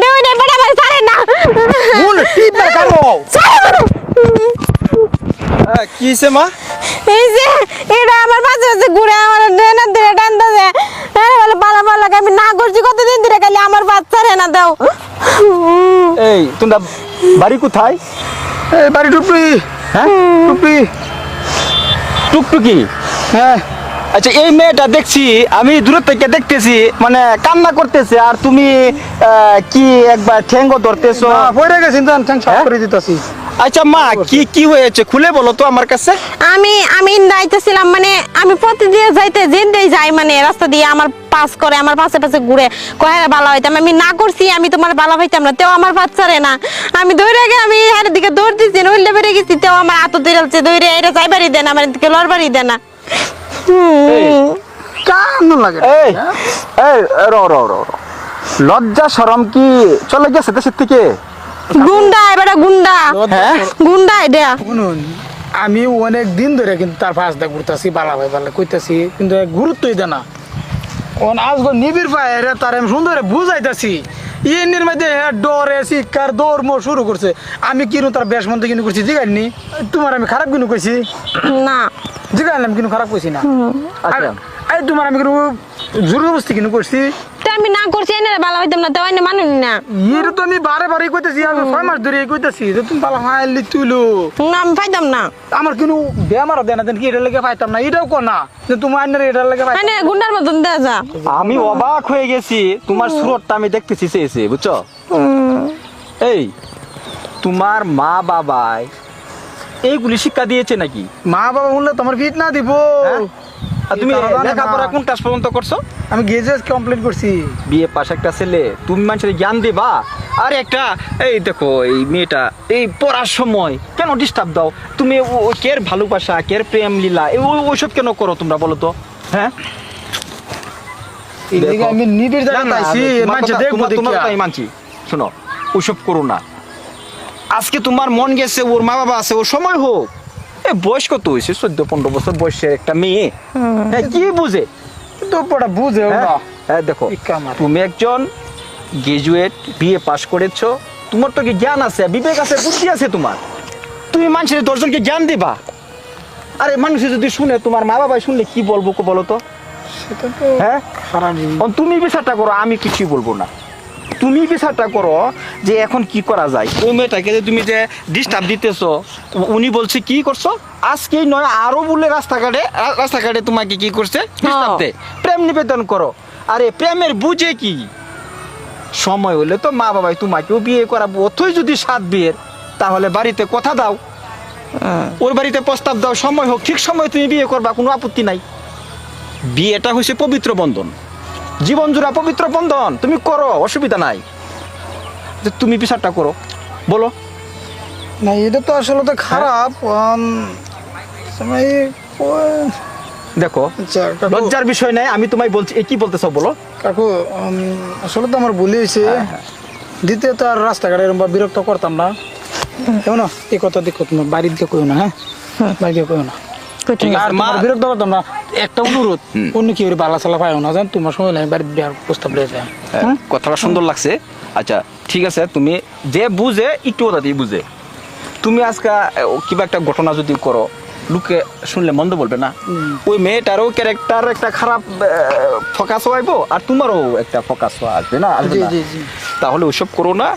দেও দে আমার সারে না কোন টিপে কারও সারে কি হইছে মা এই যে এটা আমার পাশে ঘুরে আমার ড্রেনের ধরে টানতেছে আরে বলে পালা পালা আমি না করছি কতদিন ধরে খালি আমার বাচ্চা রে না দাও এই তোমরা বাড়ি কোথায়? এই বাড়ি টুপি। হ্যাঁ। টুপি টুকটুকি হ্যাঁ। আচ্ছা এই মেয়েটা দেখছি আমি দূর থেকে দেখতেছি মানে কান্না করতেছে আর তুমি আহ, কি একবার ঠেঙ্গো ধরতেছো? না পড়ে গেছি ঠ্যাং সাফ হ্যাঁ? করে দিতেছি। আচ্ছা মা কি কি হয়েছে? খুলে বলো তো আমার কাছে। আমি আমি যাইতেছিলাম মানে আমি প্রতিদিন যাইতে যেতেই যাই মানে রাস্তা দিয়ে আমার পাস করে আমার পাশে পাশে ঘুরে কয়ে ভালো হইতাম। আমি না করছি আমি তোমার ভালো হইতাম না তেও আমার বাচ্চা রে না। আমি দৌড়ে আগে আমি হার দিকে দৌড় দিচ্ছি নইলে বেড়ে গেছি তেও আমার হাত ধরেছে দৌড়ে এটা যাইবারই দেন আমার দিকে লড়বারই দেন। কান লাগে এই এই র র র র। লজ্জা শরম কি চলে গেছে দেশের থেকে? গুন্ডা এবারে গুন্ডা। হ্যাঁ? গুন্ডা এটা। শুনুন আমি অনেক দিন ধরে কিন্তু তার পাশ দিয়ে ঘুরতেছি বালা ভাই বালা কইতাছি কিন্তু গুরুত্বই দেয় না। ওন আজকে নিবিড় পায় রে তার আমি সুন্দর বুঝাইতাছি। ইয়ের মধ্যে এসি কার দৌড় মোড় শুরু করছে। আমি কিনু তার বেশ মন্দ কিনু করছি জিগাইনি তোমার আমি খারাপ কিনু কইছি? না। জিগাইলাম কিনু খারাপ কইছি না। আচ্ছা। আর- এই তোমার আমি কিনু জোর জবস্তি কিনু করছি? তা আমি না করছি এনে ভালো হইতাম না তেও এনে মানুষ না। ইয়ের তো আমি বারে বারে কইতেছি আমি ছয় মাস ধরে কইতেছি যে তুমি বালা হাইলি তুলো না আমি পাইতাম না। আমার কিন্তু বেমারও দেনা দেন কি এটা লেগে পাইতাম না এটাও কো না যে তোমার আন্নার এটা লেগে পাইতাম মানে গুন্ডার মতন দেয়া যা। আমি অবাক হয়ে গেছি তোমার সুরতটা আমি দেখতেছি চেয়েছে বুঝছ? এই তোমার মা বাবাই এইগুলি শিক্ষা দিয়েছে নাকি? মা বাবা বললে তোমার ফিট না দিব। হ্যাঁ? আর তুমি। লেখাপড়া কোন ক্লাস পর্যন্ত করছ? আমি কমপ্লিট করছি। বিয়ে পাশ একটা ছেলে তুমি মানুষের জ্ঞান দেবা? আর একটা এই দেখো এই মেয়েটা এই পড়ার সময় কেন ডিস্টার্ব দাও? তুমি কের ভালোবাসা কের প্রেম লীলা ওইসব কেন করো তোমরা বলো তো? হ্যাঁ? আমি নিবিড়। মানছি শোনো ওইসব করো না। আজকে তোমার মন গেছে ওর মা বাবা আছে ওর সময় হোক। বয়স কত হয়েছে চোদ্দ পনেরো বছর বয়সের একটা মেয়ে। হ্যাঁ। কি বুঝে? কিন্তু ওটা বুঝেও হ্যাঁ? হ্যাঁ দেখো তুমি একজন গ্রাজুয়েট বিএ পাশ করেছ তোমার তো কি জ্ঞান আছে? বিবেক আছে বুদ্ধি আছে তোমার। তুমি মানুষের দশজনকে জ্ঞান দিবা। আরে মানুষে যদি শুনে তোমার মা বাবা শুনলে কি বলব বলো তো? হ্যাঁ? তুমি বিচারটা করো আমি কিছুই বলব না। তুমি বিচারটা করো যে এখন কি করা যায়। ওই মেয়েটাকে যে তুমি যে ডিস্টার্ব দিতেছো উনি বলছে কি করছ? আজকেই নয় আরও বলে রাস্তাঘাটে রাস্তাঘাটে তোমাকে কি করছে? ডিস্টার্ব দে। প্রেম নিবেদন করো। আরে প্রেমের বুঝে কি? সময় হলে তো মা বাবাই তোমাকেও বিয়ে করাবো। অথই যদি সাত বিয়ের তাহলে বাড়িতে কথা দাও। ওর বাড়িতে প্রস্তাব দাও। সময় হোক ঠিক সময় তুমি বিয়ে করবা কোনো আপত্তি নাই। বিয়েটা হচ্ছে পবিত্র বন্ধন। জীবন জোড়া পবিত্র বন্ধন তুমি করো অসুবিধা নাই। যে তুমি বিচারটা করো। বলো। না এটা তো আসলে তো খারাপ উম, দেখো আচ্ছা, লজ্জার বিষয় নাই আমি তোমায় বলছি কি বলতেছো বলো। কাকু আসলে তো আমার ভুল হয়েছে। দ্বিতীয়ত আর রাস্তাঘাটে এরকম বিরক্ত করতাম না। কেমন এই কথা দেখো তোমার বাড়ির দিকে কইও না হ্যাঁ? বাড়ি দিয়ে কইও না। আর মা বিরক্ত করতাম না একটা অনুরোধ অন্য কি বালা চালা পাইও না জান তোমার সময় বিয়ার প্রস্তাব হ্যাঁ, কথাটা সুন্দর লাগছে। আচ্ছা ঠিক আছে তুমি যে বুঝে একটু কথা দিয়ে বুঝে। তুমি আজকে কিবা একটা ঘটনা যদি করো লোকে শুনলে মন্দ বলবে না। ওই মেয়েটারও ক্যারেক্টার একটা খারাপ ফোকাস হইবো আর তোমারও একটা ফোকাস আসবে না। তাহলে ওইসব করো না।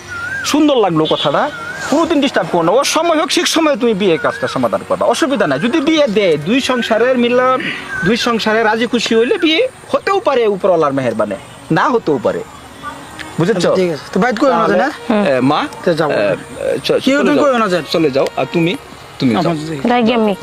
সুন্দর লাগল কথাটা। কোনোদিন ডিস্টার্ব করো না। ওর সময় হোক ঠিক সময় তুমি বিয়ে কাজটা সমাধান করবা। অসুবিধা নাই। যদি বিয়ে দেয় দুই সংসারের মিলন দুই সংসারে রাজি খুশি হইলে বিয়ে হতেও পারে উপরওয়ালার মেহরবানে। না হতেও পারে। বুঝেছ? ঠিক তো বাইট কই না জান তাহলে, মা। কেউ চলে তুমি যাও। না চলে যাও। আর তুমি? তুমি যাও। আমার রাগি আমি